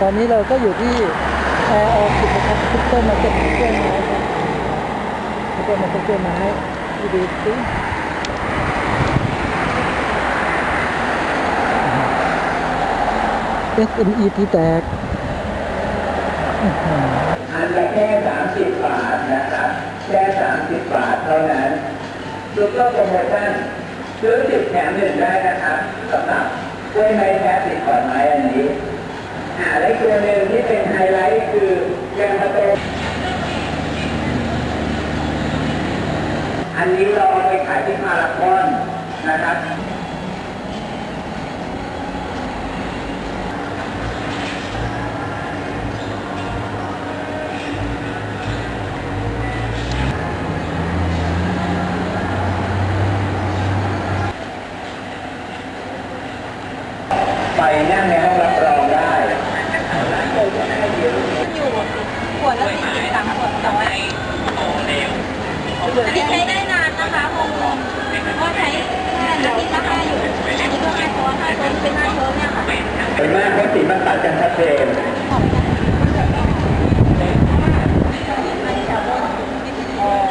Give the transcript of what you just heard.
ตอนนี้เราก็อยู่ที่แอร์ออคิดนะครับซุปเปอร์มาร์เก็ตกล้วยไม้ครับซุปเปอร์มาร์เก็ตกล้วยไม้ดูดีสิ SME ที่แตกอันละแค่ 30 บาทนะครับ แค่ 30 บาทเท่านั้นซุปเปอร์โปรโมชั่นซื้อ10แถมหนึ่งได้นะครับสำหรับกล้วยไม้แท้ติดขอนไม้อันนี้ และตัวหนึ่งที่เป็นไฮไลท์คือยางมะตูอันนี้เราเอาไปขายที่พารากอนนะครับไปนั่งในห้องรับรองได้ร้านเลยก็ได้เยอะ อยู่ขวดละสี่สิบสามขวดร้อยอัน นี้ใช้ได้นานนะคะคงก็ใช้แค่อาทิตย์ละห้าอยู่อันนี้ก็ห้าตัวห้าตัวเป็นห้าช้อนเนี่ยค่ะ เป็นมากเพราะสีมันตัดกันชัดเจน